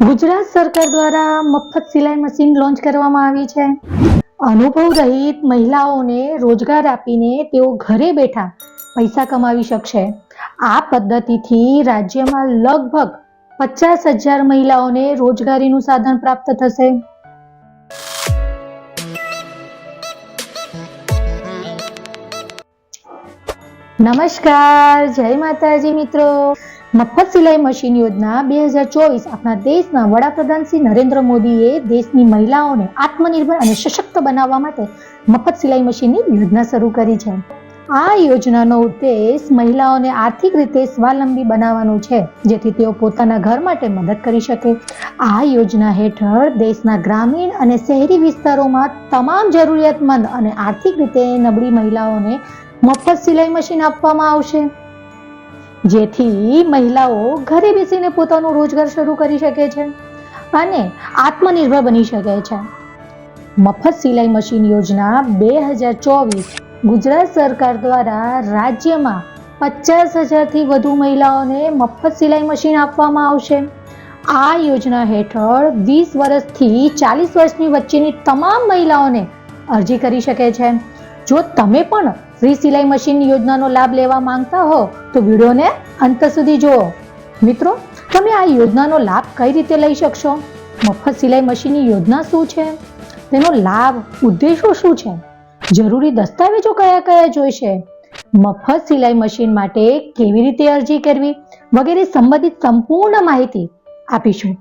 ગુજરાત સરકાર દ્વારા મફત સિલાઈ મશીન લોન્ચ કરવામાં આવી છે. અનુભવ રહિત મહિલાઓને રોજગાર આપીને તેઓ ઘરે બેઠા પૈસા કમાવી શકશે. આ પદ્ધતિથી રાજ્યમાં લગભગ પચાસ હજાર મહિલાઓને રોજગારીનું સાધન પ્રાપ્ત થશે. નમસ્કાર, જય માતાજી મિત્રો. મફત સિલાઈ મશીન યોજના બે હજાર ચોવીસ આપણા દેશના વડાપ્રધાન શ્રી નરેન્દ્ર મોદીએ દેશની મહિલાઓને આત્મનિર્ભર અને સશક્ત બનાવવા માટે મફત સિલાઈ મશીનની યોજના શરૂ કરી છે. આ યોજનાનો ઉદ્દેશ મહિલાઓને આર્થિક રીતે સ્વાવલંબી બનાવવાનો છે, જેથી તેઓ પોતાના ઘર માટે મદદ કરી શકે. આ યોજના હેઠળ દેશના ગ્રામીણ અને શહેરી વિસ્તારોમાં તમામ જરૂરિયાતમંદ અને આર્થિક રીતે નબળી મહિલાઓને મફત સિલાઈ મશીન આપવામાં આવશે. જેથી મહિલાઓ ઘરે બેસીને પોતાનો રોજગાર શરૂ કરી શકે છે અને આત્મનિર્ભર બની શકે છે. મફત સિલાઈ મશીન યોજના બે હજાર ચોવીસ ગુજરાત સરકાર દ્વારા રાજ્યમાં પચાસ હજારથી વધુ મહિલાઓને મફત સિલાઈ મશીન આપવામાં આવશે. આ યોજના હેઠળ વીસ વર્ષથી ચાલીસ વર્ષની વચ્ચેની તમામ મહિલાઓને અરજી કરી શકે છે. જો તમે પણ ફ્રી સિલાઈ મશીન યોજનાનો લાભ લેવા માંગતા હો તો વિડીયોને અંત સુધી જુઓ. મિત્રો, તમે આ યોજનાનો લાભ કઈ રીતે લઈ શકશો? મફત સિલાઈ મશીનની યોજના શું છે? તેનો લાભ, ઉદ્દેશો શું છે? જરૂરી દસ્તાવેજો કયા કયા જોઈશે? મફત સિલાઈ મશીન માટે કેવી રીતે અરજી કરવી? વગેરે સંબંધિત સંપૂર્ણ માહિતી આપીશું.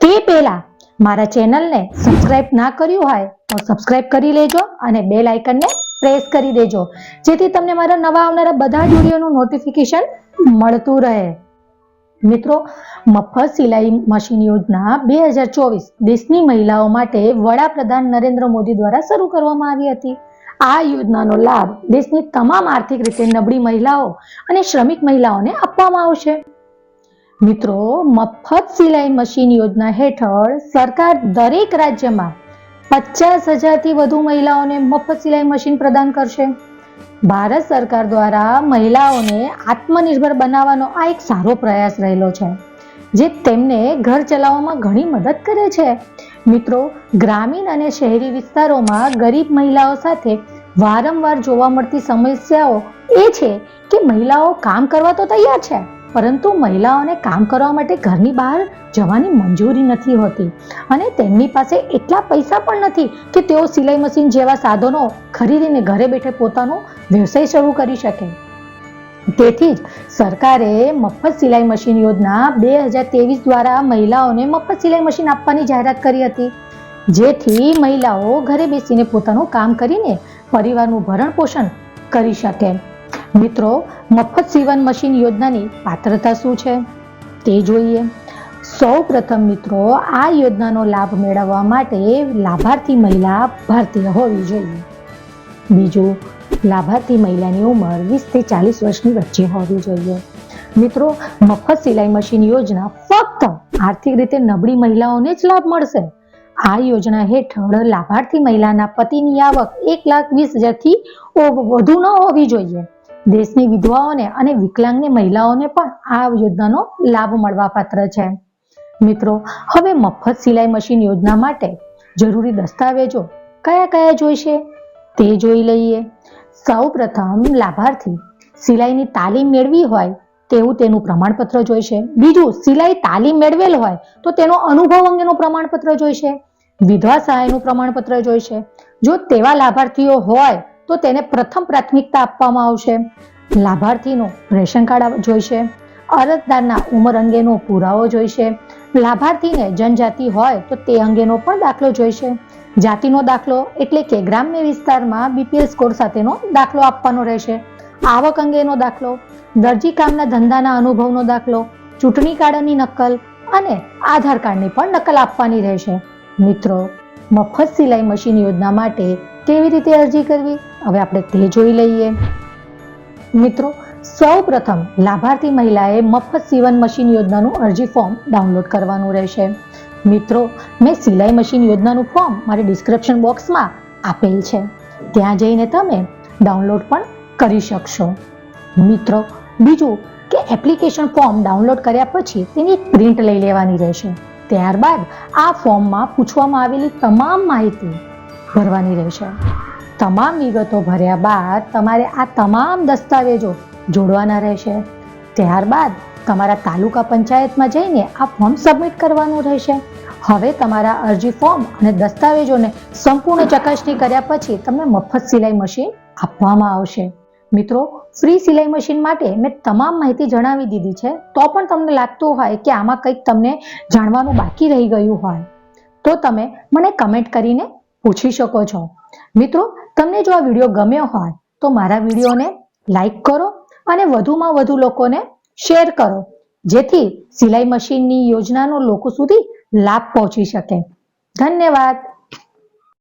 તે પહેલા મારા ચેનલને સબસ્ક્રાઇબ ના કર્યું હોય તો સબસ્ક્રાઇબ કરી લેજો અને બેલ આઇકનને પ્રેસ કરી દેજો. જેથી તમને મારા નવા આવનારા બધા જ વિડીયોનું નોટિફિકેશન મળતું રહે. મિત્રો, મફત સિલાઈ મશીન યોજના બે હજાર ચોવીસ દેશની મહિલાઓ માટે વડાપ્રધાન નરેન્દ્ર મોદી દ્વારા શરૂ કરવામાં આવી હતી. આ યોજનાનો લાભ દેશની તમામ આર્થિક રીતે નબળી મહિલાઓ અને શ્રમિક મહિલાઓને આપવામાં આવશે. મિત્રો, મફત સિલાઈ મશીન યોજના હેઠળ સરકાર દરેક રાજ્યમાં પચાસ હજારથી વધુ મહિલાઓને મફત સિલાઈ મશીન પ્રદાન કરશે. ભારત સરકાર દ્વારા મહિલાઓને આત્મનિર્ભર બનાવવાનો આ એક સારો પ્રયાસ રહેલો છે, જે તેમને ઘર ચલાવવામાં ઘણી મદદ કરે છે. મિત્રો, ગ્રામીણ અને શહેરી વિસ્તારોમાં ગરીબ મહિલાઓ સાથે વારંવાર જોવા મળતી સમસ્યાઓ એ છે કે મહિલાઓ કામ કરવા તો તૈયાર છે પરંતુ મહિલાઓને કામ કરવા માટે ઘરની બહાર જવાની મંજૂરી નથી હોતી. અને તેમની પાસે એટલા પૈસા પણ નથી કે તેઓ સિલાઈ મશીન જેવા સાધનો ખરીદીને ઘરે બેઠે પોતાનો વ્યવસાય શરૂ કરી શકે. તેથી જ સરકારે મફત સિલાઈ મશીન યોજના બે હજાર ત્રેવીસ દ્વારા મહિલાઓને મફત સિલાઈ મશીન આપવાની જાહેરાત કરી હતી. જેથી મહિલાઓ ઘરે બેસીને પોતાનું કામ કરીને પરિવારનું ભરણ પોષણ કરી શકે. મિત્રો, મફત સીવન મશીન યોજનાની પાત્રતા શું છે? તે જોઈએ. સૌ પ્રથમ મિત્રો, આ યોજનાનો લાભ મેળવવા માટે લાભાર્થી મહિલા ભારતીય હોવી જોઈએ. બીજું, લાભાર્થી મહિલાની ઉંમર વીસથી ચાલીસ વર્ષની વચ્ચે હોવી જોઈએ. મિત્રો, મફત સિલાઈ મશીન યોજના ફક્ત આર્થિક રીતે નબળી મહિલાઓને જ લાભ મળશે. આ યોજના હેઠળ લાભાર્થી મહિલાના પતિની આવક એક લાખ વીસ હજારથી વધુ ન હોવી જોઈએ. દેશની વિધવાઓને અને વિકલાંગની મહિલાઓને પણ આ યોજનાનો લાભ મળવા પાત્ર છે. મિત્રો, હવે મફત સિલાઈ મશીન યોજના માટે જરૂરી દસ્તાવેજો કયા કયા જોઈશે? તે જોઈ લઈએ. સૌ પ્રથમ લાભાર્થી સિલાઈની તાલીમ મેળવી હોય તેવું તેનું પ્રમાણપત્ર જોઈશે. બીજું, સિલાઈ તાલીમ મેળવેલ હોય તો તેનો અનુભવ અંગેનું પ્રમાણપત્ર જોઈશે. વિધવા સહાયનું પ્રમાણપત્ર જોઈશે. જો તેવા લાભાર્થીઓ હોય તો તેને પ્રથમ પ્રાથમિકતા આપવામાં આવશે. લાભાર્થીનું રેશન કાર્ડ જોઈશે. અરજદારના ઉંમર અંગેનો પુરાવો જોઈશે. લાભાર્થીને જનજાતિ હોય તો તે અંગેનો પણ દાખલો જોઈશે. જાતિનો દાખલો એટલે કે ગ્રામ્ય વિસ્તારમાં બીપીએલ સ્કોર સાથેનો દાખલો આપવાનો રહેશે. આવક અંગેનો દાખલો, દરજી કામના ધંધાના અનુભવનો દાખલો, ચૂંટણી કાર્ડની નકલ અને આધાર કાર્ડની પણ નકલ આપવાની રહેશે. મિત્રો, મફત સિલાઈ મશીન યોજના માટે કેવી રીતે અરજી કરવી? હવે આપણે તે જોઈ લઈએ. મિત્રો સૌ પ્રથમ લાભાર્થી મહિલાએ મફત સીવન મશીન યોજનાનું અરજી ફોર્મ ડાઉનલોડ કરવાનું રહેશે. મિત્રો, મેં સિલાઈ મશીન યોજનાનું ફોર્મ મારી ડિસ્ક્રિપ્શન બોક્સમાં આપેલ છે. ત્યાં જઈને તમે ડાઉનલોડ પણ કરી શકશો. મિત્રો, બીજું કે એપ્લિકેશન ફોર્મ ડાઉનલોડ કર્યા પછી તેની પ્રિન્ટ લઈ લેવાની રહેશે. ત્યારબાદ આ ફોર્મમાં પૂછવામાં આવેલી તમામ માહિતી ભરવાની રહેશે. તમામ વિગતો ભર્યા બાદ તમારે આ તમામ દસ્તાવેજો જોડવાના રહેશે. ત્યારબાદ તમારા તાલુકા પંચાયતમાં જઈને આ ફોર્મ સબમિટ કરવાનું રહેશે. હવે તમારા અરજી ફોર્મ અને દસ્તાવેજોને સંપૂર્ણ ચકાસણી કર્યા પછી તમને મફત સિલાઈ મશીન આપવામાં આવશે. મિત્રો ફ્રી સિલાઈ મશીન માટે મેં તમામ માહિતી જણાવી દીધી છે. તો પણ તમને લાગતું હોય કે આમાં કંઈક તમને જાણવાનું બાકી રહી ગયું હોય. તો તમે મને કમેન્ટ કરીને પૂછી શકો છો. મિત્રો, તમને જો આ વીડિયો ગમ્યો હોય, તો મારા વિડીયોને લાઈક કરો અને વધુમાં વધુ લોકોને શેર કરો, જેથી સિલાઈ મશીનની યોજનાનો લોકો સુધી લાભ પહોંચી શકે. ધન્યવાદ.